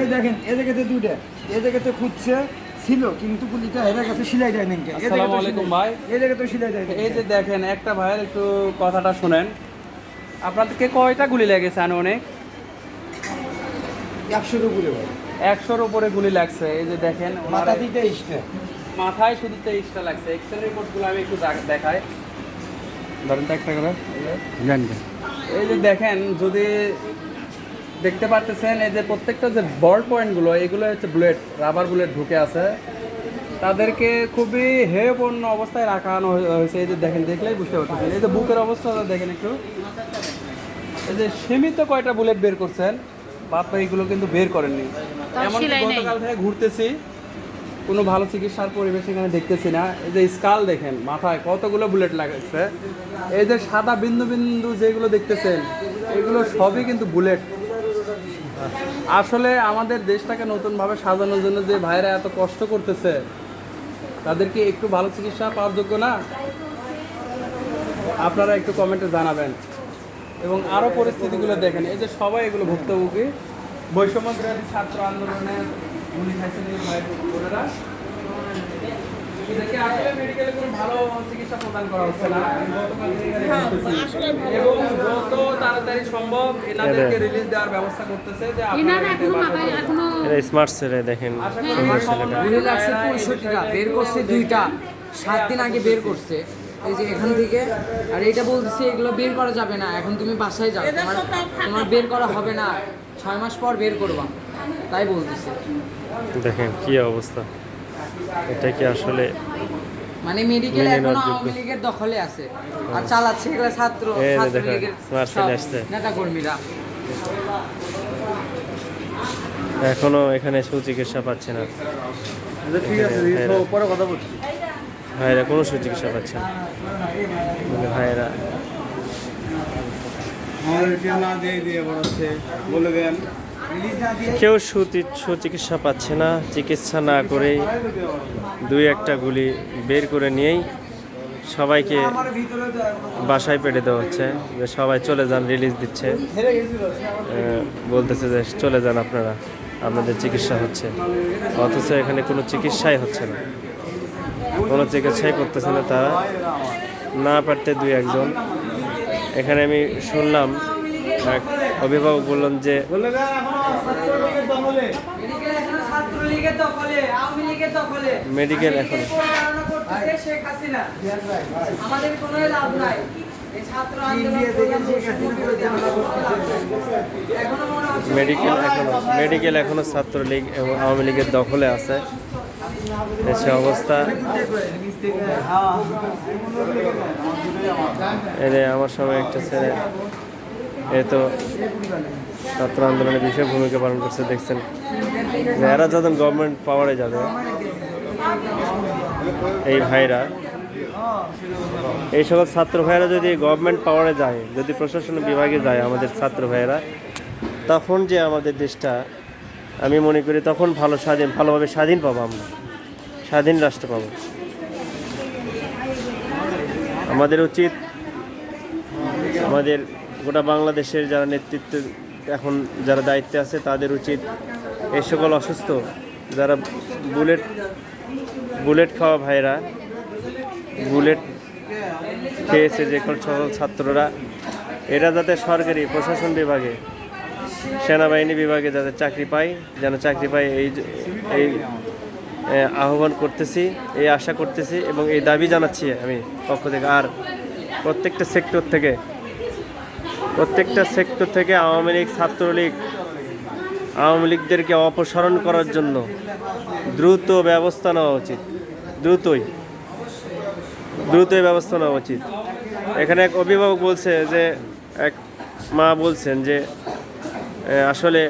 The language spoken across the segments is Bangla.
এই দেখেন এ জায়গাতে দুইটা। এ জায়গাতে খুঁজছে ছিল কিন্তু গুলিটা হেরে গেছে সিলাই দেয় নাকি আসসালামু আলাইকুম ভাই। এই জায়গাতে সিলাই দেয় এই যে দেখেন একটা ভাইয়ের একটু কথাটা শুনেন। আপনাদেরকে কয়টা গুলি লেগেছে আনুমানিক একশোর উপরে ভাই। একশোর উপরে গুলি লাগছে। এই যে দেখেন মাথা দিতে ইস্টে মাথায় শুধু তেইশটা লাগছে। এক্সরে রিপোর্টগুলো আমি একটু দেখাই। ধরেন তো একটা করে। এই যে দেখেন যদি দেখতে পারতেছেন এই যে প্রত্যেকটা যে বল পয়েন্টগুলো এগুলো হচ্ছে বুলেট রাবার বুলেট ঢুকে আছে। তাদেরকে খুবই হেয়পূর্ণ অবস্থায় রাখানো হয়ে- হয়েছে। এই যে দেখেন দেখলেই বুঝতে পারতেছেন। এই যে বুকের অবস্থাটা দেখেন একটু। এই যে সীমিত কয়টা বুলেট বের করছেন বাদ এইগুলো কিন্তু বের করেননি। এমনকি গতকাল থেকে ঘুরতেছি কোনো ভালো চিকিৎসার পরিবেশ এখানে দেখতেছি না। এই যে স্কাল দেখেন মাথায় কতগুলো বুলেট লাগাচ্ছে এই যে সাদা বিন্দু বিন্দু যেগুলো দেখতেছেন এগুলো সবই কিন্তু বুলেট আসলে আমাদের দেশটাকে নতুনভাবে সাজানোর জন্য যে ভাইরা এত কষ্ট করতেছে, তাদেরকে একটু ভালো চিকিৎসা পাওয়ার যোগ্য না? আপনারা একটু কমেন্টে জানাবেন। এবং আরও পরিস্থিতিগুলো দেখেন, এই যে সবাই এগুলো ভুক্তভোগী। বৈষম্য বিরোধী ছাত্র আন্দোলনের গুলি এদেরকে আসলে মেডিকেলে কোনো ভালো চিকিৎসা প্রদান করা হচ্ছে না। আমি গতকাল থেকে এখানে ঘুরতেছি। এবং যত তাড়াতাড়ি সম্ভব এনাদেরকে রিলিজ দেওয়ার ব্যবস্থা করতেছে যে আপনারা এনারা এখানে এখনও বাসা মাথায় করবেন। এখনও এটা স্মার্ট ছেলে দেখেন। সুন্দর ছেলেটা। সমন্বয় গুলি লাগছে পঁয়ষট্টিটা বের করছে দুইটা। সাত দিন আগে বের করছে। এই যে এখান থেকে। আর এইটা বলতেছে এগুলো বের করা যাবে না। এখন তুমি বাসায় যাও। তোমার তোমার বের করা হবে না। ছয় মাস পর বের করবা। তাই বলতেছে। দেখেন কি অবস্থা। এটা কি আসলে মানে মেডিকেল এখনও আওয়ামী লীগের দখলে আছে। আর চালাচ্ছে এগুলো ছাত্র ছাত্র লীগের। নেতা কর্মীরা এখনও এখানে সুচিকিৎসা পাচ্ছে না। ঠিক আছে তো পরে কথা বলছি। ভাইরা কোনো সুচিকিৎসা পাচ্ছে না। ভাইরা আমাদের না দিয়ে দিয়ে বলে দেন। কেউ সুতি সুচিকিৎসা পাচ্ছে না, চিকিৎসা না করেই দুই একটা গুলি বের করে নিয়েই সবাইকে বাসায় পেটে দেওয়া হচ্ছে। যে সবাই চলে যান রিলিজ দিচ্ছে। বলতেছে যে চলে যান আপনারা, আপনাদের চিকিৎসা হচ্ছে। অথচ এখানে কোনো চিকিৎসাই হচ্ছে না। কোনো চিকিৎসাই করতেছে না তারা। না পারতে দুই একজন। এখানে আমি শুনলাম এক অভিভাবক বললাম যে মেডিকেল এখনও মেডিকেল এখনও। আমাদের কোনো লাভ নাই। মেডিকেল এখনও মেডিকেল এখনও ছাত্রলীগ এবং আওয়ামী লীগের দখলে আছে। সে অবস্থা এর আমার সময় একটা ছেলে। এ তো ছাত্র আন্দোলনে বিশেষ ভূমিকা পালন করছে, দেখছেন। এরা যখন গভর্নমেন্ট পাওয়ারে যাবে, এই ভাইরা, এই সকল ছাত্র ভাইয়েরা যদি গভর্নমেন্ট পাওয়ারে যায়, যদি প্রশাসন বিভাগে যায় আমাদের ছাত্র ভাইয়েরা, তখন যে আমাদের দেশটা, আমি মনে করি তখন ভালো স্বাধীন, ভালোভাবে স্বাধীন পাবো আমরা। স্বাধীন রাষ্ট্র পাবো। আমাদের উচিত, আমাদের গোটা বাংলাদেশের যারা নেতৃত্ব এখন যারা দায়িত্বে আছে, তাদের উচিত এই সকল অসুস্থ যারা বুলেট বুলেট খাওয়া ভাইরা, বুলেট খেয়েছে যে সকল ছাত্ররা, এরা যাতে সরকারি প্রশাসন বিভাগে, সেনাবাহিনী বিভাগে যাতে চাকরি পায়, যেন চাকরি পায় এই এই আহ্বান করতেছি, এই আশা করতেছি এবং এই দাবি জানাচ্ছি আমি পক্ষ থেকে। আর প্রত্যেকটা সেক্টর থেকে প্রত্যেকটা সেক্টর থেকে আওয়ামী লীগ ছাত্রলীগ, আওয়ামী লীগদেরকে অপসারণ করার জন্য দ্রুত ব্যবস্থা নেওয়া উচিত। দ্রুতই। দ্রুতই ব্যবস্থা নেওয়া উচিত। এখানে এক অভিভাবক বলছে যে, এক মা বলছেন যে আসলে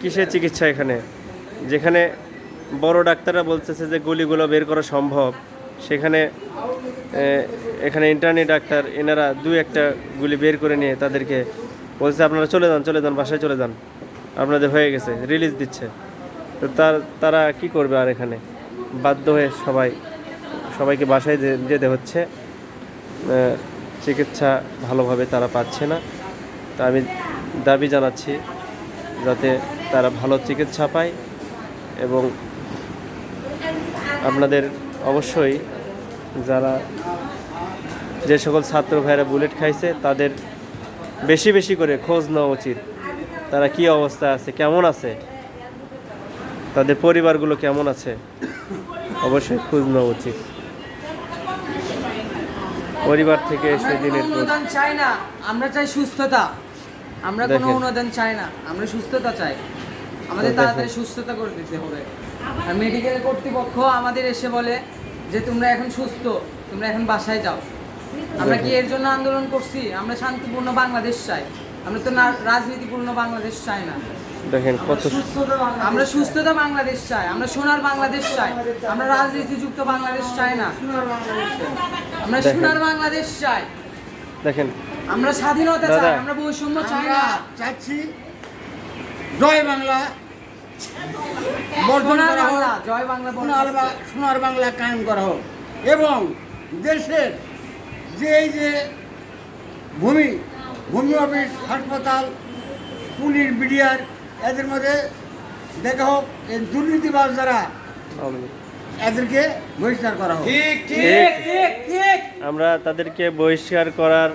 কিসের চিকিৎসা এখানে? যেখানে বড় ডাক্তাররা বলতেছে যে, গুলিগুলো বের করা সম্ভব, সেখানে এখানে ইন্টারনি ডাক্তার এনারা দু একটা গুলি বের করে নিয়ে তাদেরকে বলছে, আপনারা চলে যান চলে যান, বাসায় চলে যান। আপনাদের হয়ে গেছে রিলিজ দিচ্ছে। তো তার, তারা কি করবে আর এখানে? বাধ্য হয়ে সবাই, সবাইকে বাসায় যেতে হচ্ছে। চিকিৎসা ভালোভাবে তারা পাচ্ছে না। তা আমি দাবি জানাচ্ছি যাতে তারা ভালো চিকিৎসা পায় এবং আপনাদের অবশ্যই যারা যে সকল ছাত্র ভাইরা বুলেট খাইছে তাদের বেশি বেশি করে খোঁজ নেওয়া উচিত। তারা কি অবস্থায় আছে কেমন আছে? তাদের পরিবারগুলো কেমন আছে? অবশ্যই খোঁজ নেওয়া উচিত। পরিবার থেকে সেদিনের অনুদান চাই না আমরা চাই সুস্থতা। আমরা কোনো। অনুদান চাই না আমরা সুস্থতা চাই। আমাদের তাড়াতাড়ি সুস্থতা করে দিতে হবে। আর মেডিকেল কর্তৃপক্ষ আমাদের এসে বলে যে তোমরা এখন সুস্থ তোমরা এখন বাসায় যাও। আমরা কি এর জন্য আন্দোলন করছি? আমরা শান্তিপূর্ণ বাংলাদেশ চাই। আমরা তো না রাজনীতিপূর্ণ বাংলাদেশ চাই না। দেখেন কত আমরা সুস্থতা বাংলাদেশ চাই। আমরা সোনার বাংলাদেশ চাই। আমরা রাজনীতিযুক্ত বাংলাদেশ চাই না। আমরা সোনার বাংলাদেশ চাই। দেখেন। আমরা স্বাধীনতা। চাই। আমরা বৈষম্য চাই না। চাচ্ছি জয় বাংলা। জয় বাংলা সোনার বাংলা কায়েম করা হোক। এবং দেশের যে এই যে ভূমি ভূমি অফিস হাসপাতাল পুলিশ বিডিআর এদের মধ্যে দেখা হোক এই দুর্নীতিবাজ যারা এদেরকে বহিষ্কার করা হোক। ঠিক ঠিক। ঠিক আমরা তাদেরকে বহিষ্কার করার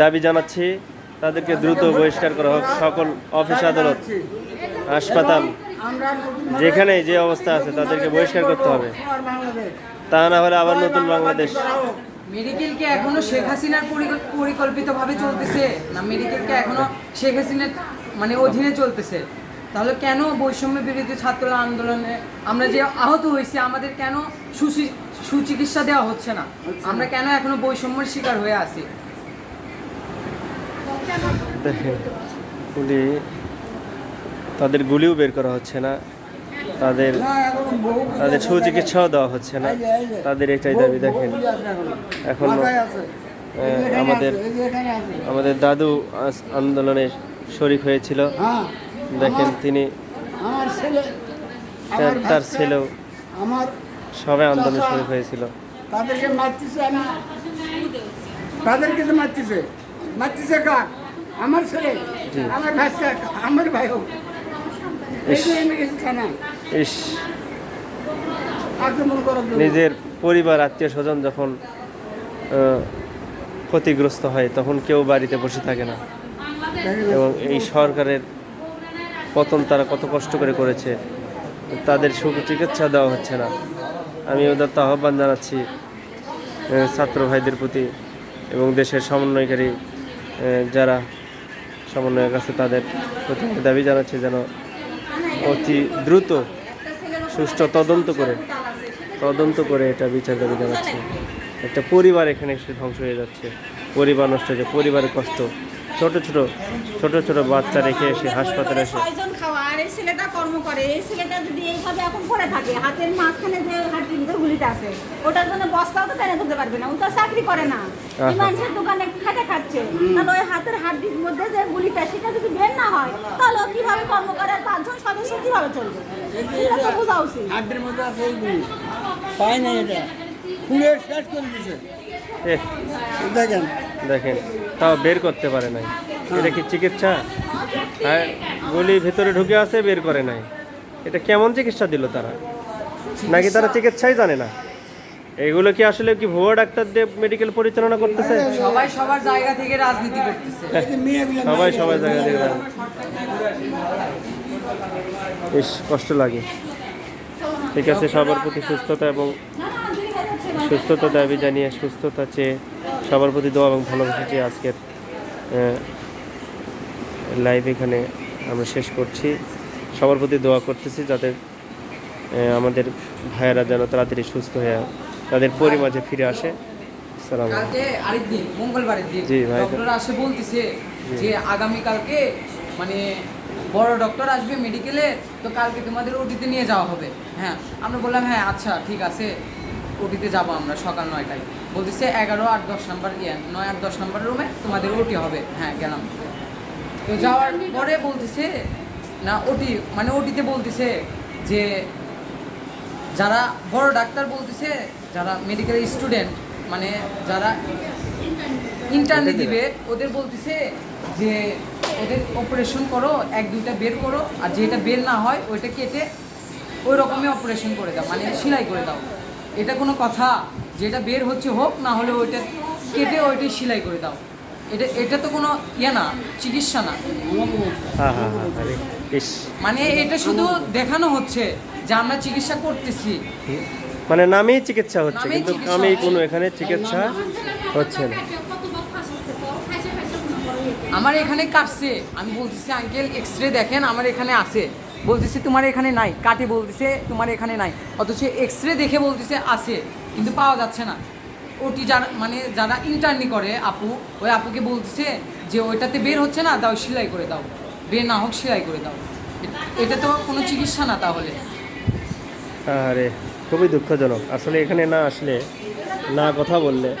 দাবি জানাচ্ছি। তাদেরকে দ্রুত বহিষ্কার করা হোক সকল অফিস আদালত। হাসপাতাল যেখানে যে অবস্থা আছে তাদেরকে বহিষ্কার করতে হবে। তা না হলে আবার নতুন বাংলাদেশ। মেডিকেলকে এখনও শেখ হাসিনার পরিকল্পিত ভাবে চলতেছে না মেডিকেলকে এখনও শেখ হাসিনার মানে অধীনে চলতেছে। তাহলে কেন বৈষম্য বিরোধী ছাত্র আন্দোলনে আমরা যে আহত হয়েছি আমাদের কেন সুচি- সুচিকিৎসা দেওয়া হচ্ছে না? আমরা কেন এখনও বৈষম্যের শিকার হয়ে আছি? তাদের গুলিও বের করা হচ্ছে না তাদের তাদের সুচিকিৎসাও দেওয়া হচ্ছে না। তাদের এটাই দাবি দেখেন। এখনও। আমাদের। আমাদের দাদু আন্দোলনে শরিক হয়েছিল। হ্যাঁ, দেখেন তিনি তার ছেলেও আমার সবাই আন্দোলনে শরিক হয়েছিল। তাদেরকে মারতেছে তাদেরকে তো মারতেছে। মারতেছে কার? আমার ছেলে। আমার বাচ্চা আমার ভাই হোক এই যে এনে গেছে থানায় ইস। নিজের পরিবার আত্মীয় স্বজন যখন ক্ষতিগ্রস্ত হয় তখন কেউ বাড়িতে বসে থাকে না। এবং এই সরকারের পতন তারা কত কষ্ট করে করেছে তাদের সুচিকিৎসা দেওয়া হচ্ছে না। আমি ওদের তো আহ্বান জানাচ্ছি ছাত্র ভাইদের প্রতি এবং দেশের সমন্বয়কারী যারা সমন্বয়ক আছে তাদের প্রতি দাবি জানাচ্ছি যেন অতি দ্রুত সুষ্ঠু তদন্ত করে তদন্ত করে এটা বিচার দাবি জানাচ্ছে। একটা পরিবার এখানে এসে ধ্বংস হয়ে যাচ্ছে। পরিবার নষ্ট হয়েছে পরিবারের কষ্ট। ছোট ছোট ছোট ছোট বাচ্চা রেখে এসে হাসপাতালে এসে ছয়জন খাওয়া আর এই ছেলেটা কর্ম করে। এই ছেলেটা যদি এইভাবে এখন পড়ে থাকে হাতের মাঝখানে যে হাতের ভিতরে গুলিটা আছে ওটার জন্য বস্তাও তো টেনে তুলতে পারবে না ও তো চাকরি করে না। মানুষের দোকানে খেটে খাচ্ছে। তাহলে ওই হাতের হাড্ডির মধ্যে যে গুলিটা সেটা যদি বের না হয় তাহলে ও কীভাবে কর্ম করে আর পাঁচজন সদস্য কীভাবে চলবে? এটা তো বোঝা উচিত। হাড্ডির মধ্যে আছে এইগুলি পাই না এটা। খুলে শেষ করে দিছে। দেখেন। দেখেন। তাও বের করতে পারে নাই। এটা কি চিকিৎসা? হ্যাঁ গুলি ভেতরে ঢুকে আছে বের করে নাই। এটা কেমন চিকিৎসা দিল তারা? নাকি তারা চিকিৎসাই জানে না? এগুলো কি আসলে কি ভুয়া ডাক্তার দিয়ে মেডিকেল পরিচালনা করতেছে? সবাই সবার জায়গা থেকে রাজনীতি করতেছে। সবাই সবাই জায়গা থেকে। বেশ কষ্ট লাগে। ঠিক আছে সবার প্রতি সুস্থতা এবং সুস্থতা দাবি জানিয়ে সুস্থতা চেয়ে সবার প্রতি দোয়া এবং ভালোবাসা চেয়ে আজকের লাইভ এখানে আমরা শেষ করছি। সবার প্রতি দোয়া করতেছি যাতে আমাদের ভাইয়েরা যেন তাড়াতাড়ি সুস্থ হয়ে তাদের পরিমাঝে ফিরে আসে। মঙ্গলবারের দিন। জি, ভাই। ডক্টর আসে বলতেছে যে আগামী মানে বড় ডক্টর আসবে মেডিকেলে তো কালকে তোমাদের ওটিতে নিয়ে যাওয়া হবে। হ্যাঁ আমরা বললাম হ্যাঁ আচ্ছা ঠিক আছে। ওটিতে যাব আমরা সকাল নয়টায়। বলতেছে এগারো আর দশ নাম্বার ইয়ে নয় আর দশ নাম্বার রুমে তোমাদের ওটি হবে। হ্যাঁ গেলাম। তো যাওয়ার পরে বলতেছে না ওটি মানে ওটিতে বলতেছে যে যারা বড় ডাক্তার বলতেছে যারা মেডিকেল স্টুডেন্ট মানে যারা ইন্টারনি দিবে ওদের বলতেছে যে ওদের অপারেশন করো এক দুইটা বের করো আর যেটা বের না হয় ওইটা কেটে ওই রকমই অপারেশন করে দাও মানে সেলাই করে দাও। এটা কোনো কথা। যেটা বের হচ্ছে হোক না হলে ওইটা কেটে ওইটাই সেলাই করে দাও। এটা এটা তো কোনো ইয়ে না চিকিৎসা না। হ্যাঁ হ্যাঁ হ্যাঁ মানে এটা শুধু দেখানো হচ্ছে যে আমরা চিকিৎসা করতেছি। মানে নামেই চিকিৎসা হচ্ছে কিন্তু আমি কোনো এখানে চিকিৎসা হচ্ছে না। আমার এখানে কাটছে। আমি বলতেছি আঙ্কেল এক্স রে দেখেন আমার এখানে আছে। বলতেছি, তোমার এখানে নাই। কাটে বলতেছে, তোমার এখানে নাই। অথচ এক্স রে দেখে বলতেছে, আছে, কিন্তু পাওয়া যাচ্ছে না। ওটি যারা মানে যারা ইন্টার্নি করে, আপু, ওই আপুকে বলতেছে যে, ওইটাতে বের হচ্ছে না, দাও সেলাই করে দাও। বের না হোক, সেলাই করে দাও। এটা তো কোনো চিকিৎসা না তাহলে। আরে, খুবই দুঃখজনক। আসলে এখানে না আসলে না কথা বললে,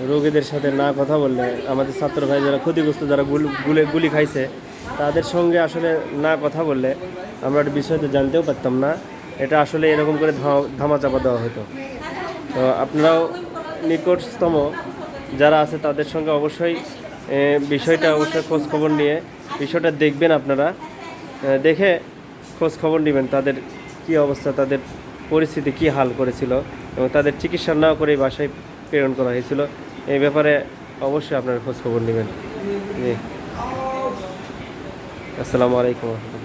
রোগীদের সাথে না কথা বললে আমাদের ছাত্র ভাই যারা ক্ষতিগ্রস্ত, যারা গুল- গুলে খাইছে তাদের সঙ্গে আসলে না কথা বললে আমরা একটা বিষয় তো জানতেও পারতাম না। এটা আসলে এরকম করে ধামা- ধামাচাপা দেওয়া হতো। তো আপনারাও নিকটতম যারা আছে তাদের সঙ্গে অবশ্যই বিষয়টা অবশ্যই খোঁজ খবর নিয়ে বিষয়টা দেখবেন আপনারা। দেখে খোঁজ খবর নেবেন তাদের কি অবস্থা, তাদের পরিস্থিতি কি হাল করেছিল এবং তাদের চিকিৎসা না করে বাসায় প্রেরণ করা হয়েছিল। এই ব্যাপারে অবশ্যই আপনারা খোঁজ খবর নেবেন। জি। আসসালামু আলাইকুম।